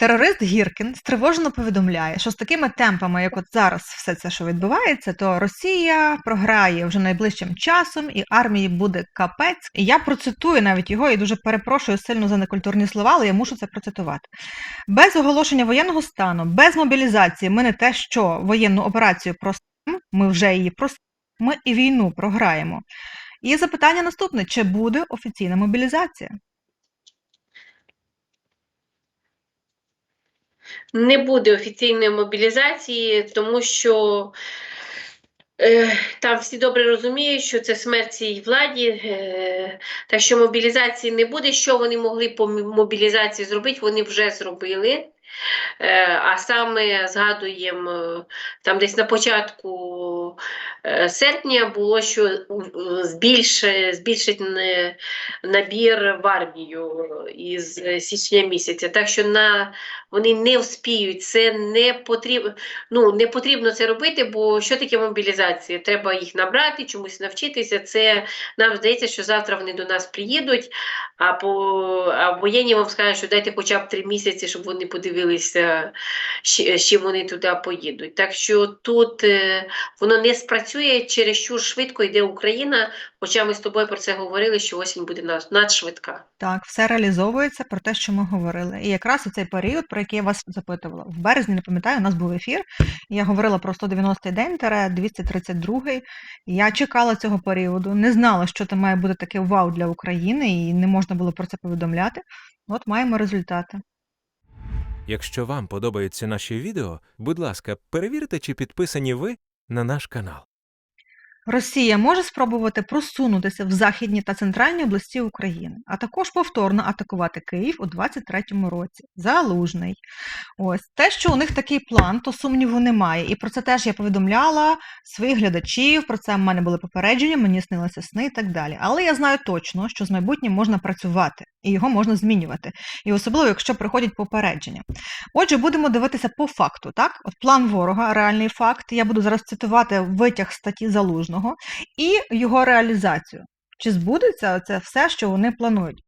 Терорист Гіркін стривожено повідомляє, що з такими темпами, як от зараз все це, що відбувається, то Росія програє вже найближчим часом, і армії буде капець. І я процитую навіть його і дуже перепрошую сильно за некультурні слова, але я мушу це процитувати. Без оголошення воєнного стану, без мобілізації, ми не те, що воєнну операцію простимо, ми вже її простимо, ми і війну програємо. І запитання наступне: чи буде офіційна мобілізація? Не буде офіційної мобілізації, тому що е, там всі добре розуміють, що це смерть цій владі, е, так що мобілізації не буде. Що вони могли по мобілізації зробити, вони вже зробили. Е, а саме згадуємо, е, там десь на початку е, серпня було, що е, збільшить, набір в армію із січня місяця. Так що на, вони не вспіють, це не потрібно, ну, не потрібно це робити, бо що таке мобілізація? Треба їх набрати, чомусь навчитися. Це нам здається, що завтра вони до нас приїдуть, а, по, а воєнні вам скажуть, що дайте хоча б три місяці, щоб вони подивилися, з з чим вони туди поїдуть. Так що тут е, воно не спрацює, через що швидко йде Україна, хоча ми з тобою про це говорили, що осінь буде надшвидка. Так, все реалізовується про те, що ми говорили. І якраз у цей період, про який я вас запитувала, в березні, не пам'ятаю, у нас був ефір. Я говорила про 190-й день, 232-й. Я чекала цього періоду, не знала, що це має бути таке вау для України, і не можна було про це повідомляти. От маємо результати. Якщо вам подобаються наші відео, будь ласка, перевірте, чи підписані ви на наш канал. Росія може спробувати просунутися в західні та центральні області України, а також повторно атакувати Київ у 23-му році. Залужний. Ось те, що у них такий план, то сумніву немає. І про це теж я повідомляла своїх глядачів. Про це в мене були попередження, мені снилися сни і так далі. Але я знаю точно, що з майбутнім можна працювати і його можна змінювати. І особливо, якщо приходять попередження. Отже, будемо дивитися по факту. Так, от план ворога, реальний факт. Я буду зараз цитувати витяг статті залужного і його реалізацію. Чи збудеться це все, що вони планують?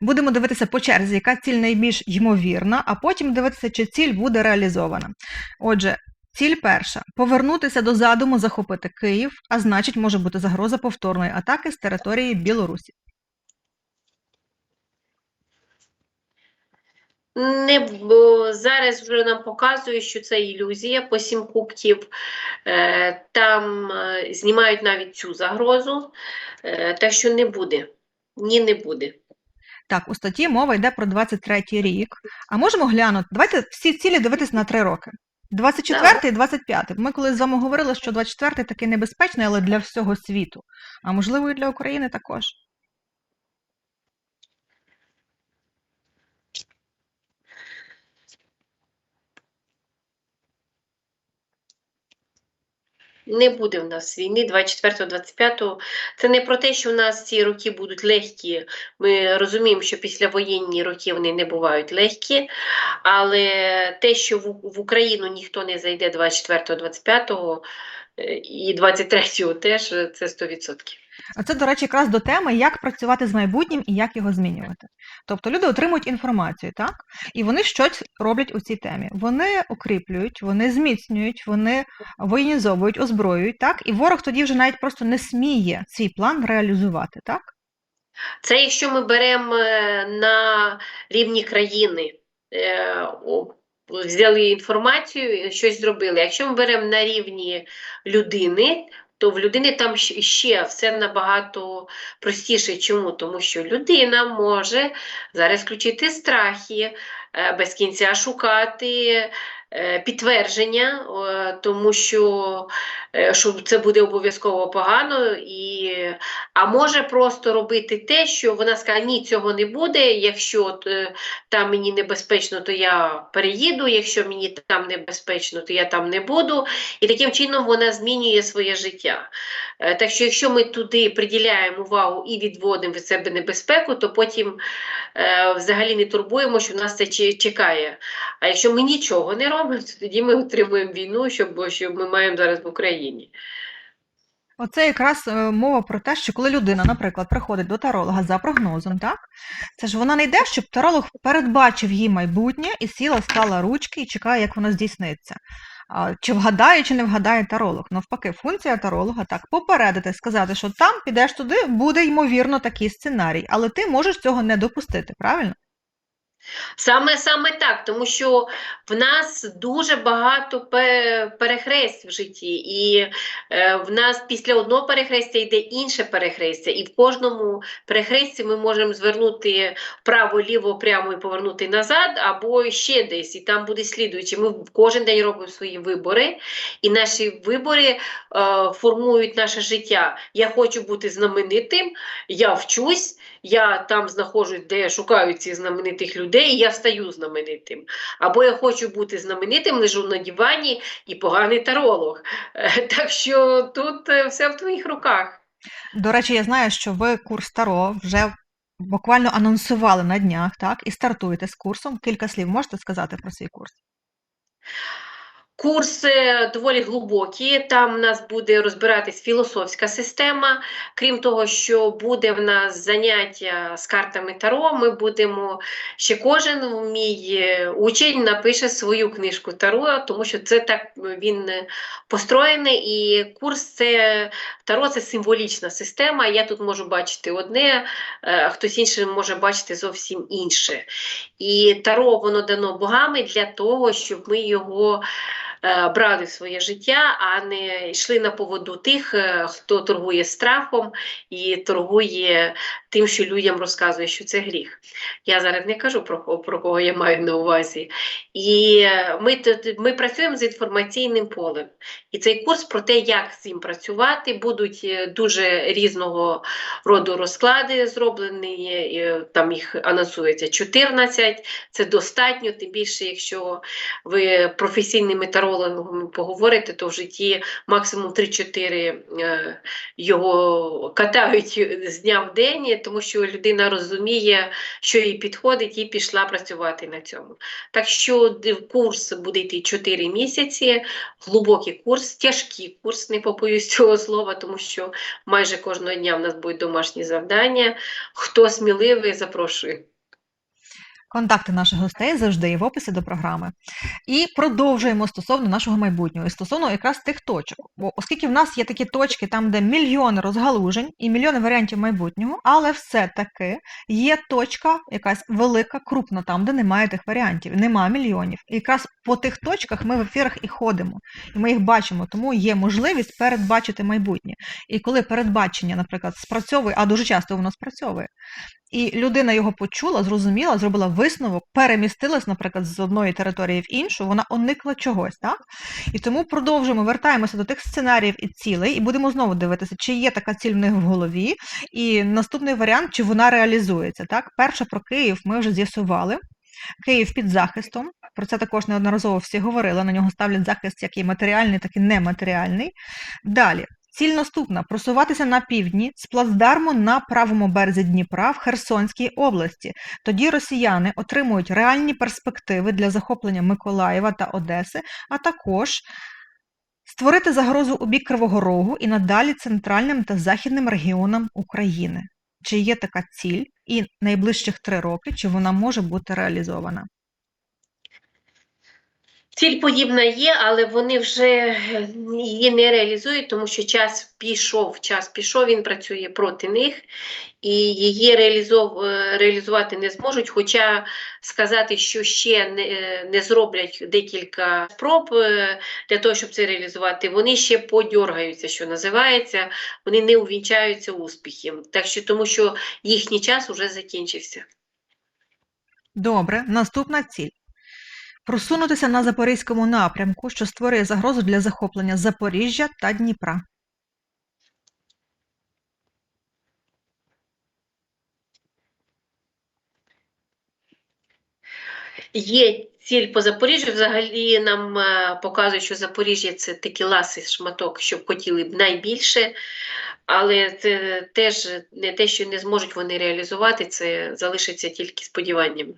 Будемо дивитися по черзі, яка ціль найбільш ймовірна, а потім дивитися, чи ціль буде реалізована. Отже, ціль перша повернутися до задуму захопити Київ, а значить, може бути загроза повторної атаки з території Білорусі. Не бо зараз вже нам показує, що це ілюзія по сім кубків. Е, там е, знімають навіть цю загрозу, е, так що не буде. Ні, не буде. Так, у статті мова йде про 23-й рік. А можемо глянути? Давайте всі цілі дивитись на три роки. 24 і 25. Ми коли з вами говорили, що 24 такий небезпечний, але для всього світу. А можливо, і для України також. Не буде в нас війни 24-25. Це не про те, що в нас ці роки будуть легкі. Ми розуміємо, що післявоєнні роки вони не бувають легкі, але те, що в, Україну ніхто не зайде 24-25 е, і 23-го теж е, це 100%. А це, до речі, якраз до теми, як працювати з майбутнім і як його змінювати. Тобто люди отримують інформацію, так? І вони щось роблять у цій темі. Вони укріплюють, вони зміцнюють, вони воєнізовують, озброюють, так? І ворог тоді вже навіть просто не сміє свій план реалізувати, так? Це якщо ми беремо е, на рівні країни, е, взяли інформацію, щось зробили. Якщо ми беремо на рівні людини, то в людини там ще все набагато простіше. Чому? Тому що людина може зараз включити страхи, е, без кінця шукати підтвердження, е, тому що, е, що це буде обов'язково погано, і, а може просто робити те, що вона скаже, ні, цього не буде. Якщо е, там мені небезпечно, то я переїду. Якщо мені там небезпечно, то я там не буду. І таким чином вона змінює своє життя. Так що, якщо ми туди приділяємо увагу і відводимо від себе небезпеку, то потім взагалі не турбуємо, що нас це чекає. А якщо ми нічого не робимо, то тоді ми отримуємо війну, що, що ми маємо зараз в Україні. Оце якраз е, мова про те, що коли людина, наприклад, приходить до таролога за прогнозом, так? Це ж вона не йде, щоб таролог передбачив її майбутнє і сіла, склала ручки і чекає, як воно здійсниться. Чи вгадає, чи не вгадає таролог. Навпаки, функція таролога так попередити, сказати, що там підеш туди, буде ймовірно такий сценарій, але ти можеш цього не допустити, правильно? Саме саме так, тому що в нас дуже багато пе- перехресть в житті, і е, в нас після одного перехрестя йде інше перехрестя, і в кожному перехресті ми можемо звернути вправо, ліво, прямо і повернути назад, або ще десь, і там буде слідуючи. Ми кожен день робимо свої вибори, і наші вибори е, формують наше життя. Я хочу бути знаменитим, я вчусь, я там знаходжусь, де шукаю цих знаменитих людей, і я стаю знаменитим. Або я хочу бути знаменитим, лежу на дивані і поганий таролог. Е, Так що тут е, все в твоїх руках. До речі, я знаю, що ви курс Таро вже буквально анонсували на днях, так? І стартуєте з курсом. Кілька слів можете сказати про свій курс? Курси доволі глибокі. Там в нас буде розбиратись філософська система. Крім того, що буде в нас заняття з картами Таро, ми будемо ще кожен мій учень напише свою книжку Таро, тому що це так він построєний. І курс це Таро це символічна система. Я тут можу бачити одне, е, хтось інший може бачити зовсім інше. І Таро воно дано богами для того, щоб ми його брали своє життя, а не йшли на поводу тих, е, хто торгує страхом і торгує тим, що людям розказує, що це гріх. Я зараз не кажу про, про кого я маю на увазі. І ми, ми працюємо з інформаційним полем. І цей курс про те, як з цим працювати, будуть е, дуже різного роду розклади зроблені, е, там їх анонсується 14, це достатньо, тим більше, якщо ви професійними тарологами поговорите, то в житті максимум 3-4 е, його катають з дня в день, тому що людина розуміє, що їй підходить, і пішла працювати на цьому. Так що курс буде йти 4 місяці, глибокий курс, тяжкий курс, не побоюсь цього слова, тому що майже кожного дня в нас будуть домашні завдання. Хто сміливий, запрошую. Контакти наших гостей завжди є в описі до програми. І продовжуємо стосовно нашого майбутнього, і стосовно якраз тих точок. Бо оскільки в нас є такі точки, там, де мільйони розгалужень і мільйони варіантів майбутнього, але все-таки є точка, якась велика, крупна, там, де немає тих варіантів, нема мільйонів. І якраз по тих точках ми в ефірах і ходимо, і ми їх бачимо, тому є можливість передбачити майбутнє. І коли передбачення, наприклад, спрацьовує, а дуже часто воно спрацьовує, і людина його почула, зрозуміла, зробила висновок, перемістилась, наприклад, з одної території в іншу, вона уникла чогось, так? І тому продовжуємо, вертаємося до тих сценаріїв і цілей, і будемо знову дивитися, чи є така ціль в них в голові. І наступний варіант, чи вона реалізується. Так, перше про Київ ми вже з'ясували. Київ під захистом. Про це також неодноразово всі говорили. На нього ставлять захист як і матеріальний, так і нематеріальний. Далі. Ціль наступна просуватися на півдні з плацдарму на правому березі Дніпра в Херсонській області. Тоді росіяни отримують реальні перспективи для захоплення Миколаєва та Одеси, а також створити загрозу у бік Кривого Рогу і надалі центральним та західним регіонам України. Чи є така ціль і найближчих три роки, чи вона може бути реалізована? Ціль подібна є, але вони вже її не реалізують, тому що час пішов, час пішов, він працює проти них, і її е, реалізувати не зможуть. Хоча сказати, що ще не, не зроблять декілька спроб е, для того, щоб це реалізувати, вони ще подьоргаються, що називається, вони не увінчаються успіхом. Так що тому що їхній час вже закінчився. Добре, наступна ціль. Просунутися на запорізькому напрямку, що створює загрозу для захоплення Запоріжжя та Дніпра. Є ціль по Запоріжжю. Взагалі нам е, показують, що Запоріжжя це такий ласий шматок, що б хотіли б найбільше, але це теж не те, що не зможуть вони реалізувати, це залишиться тільки сподіваннями.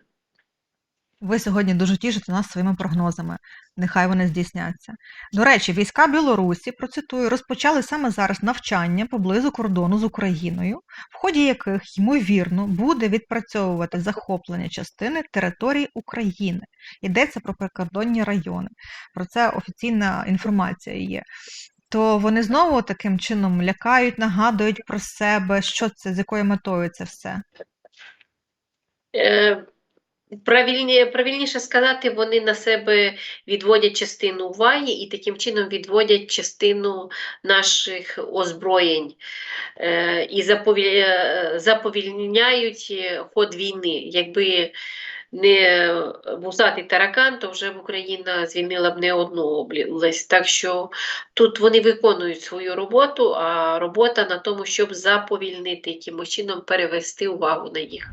Ви сьогодні дуже тішите нас своїми прогнозами. Нехай вони здійсняться. До речі, війська Білорусі, процитую, розпочали саме зараз навчання поблизу кордону з Україною, в ході яких, ймовірно, буде відпрацьовувати захоплення частини території України. Йдеться про прикордонні райони. Про це офіційна інформація є. То вони знову таким чином лякають, нагадують про себе, що це, з якою метою це все. Правильні, правильніше сказати, вони на себе відводять частину уваги і таким чином відводять частину наших озброєнь е, і запові- заповільняють е, ход війни. Якби не вусатий таракан, то вже б Україна звільнила б не одну область. Так що тут вони виконують свою роботу, а робота на тому, щоб заповільнити, якимось чином перевести увагу на їх.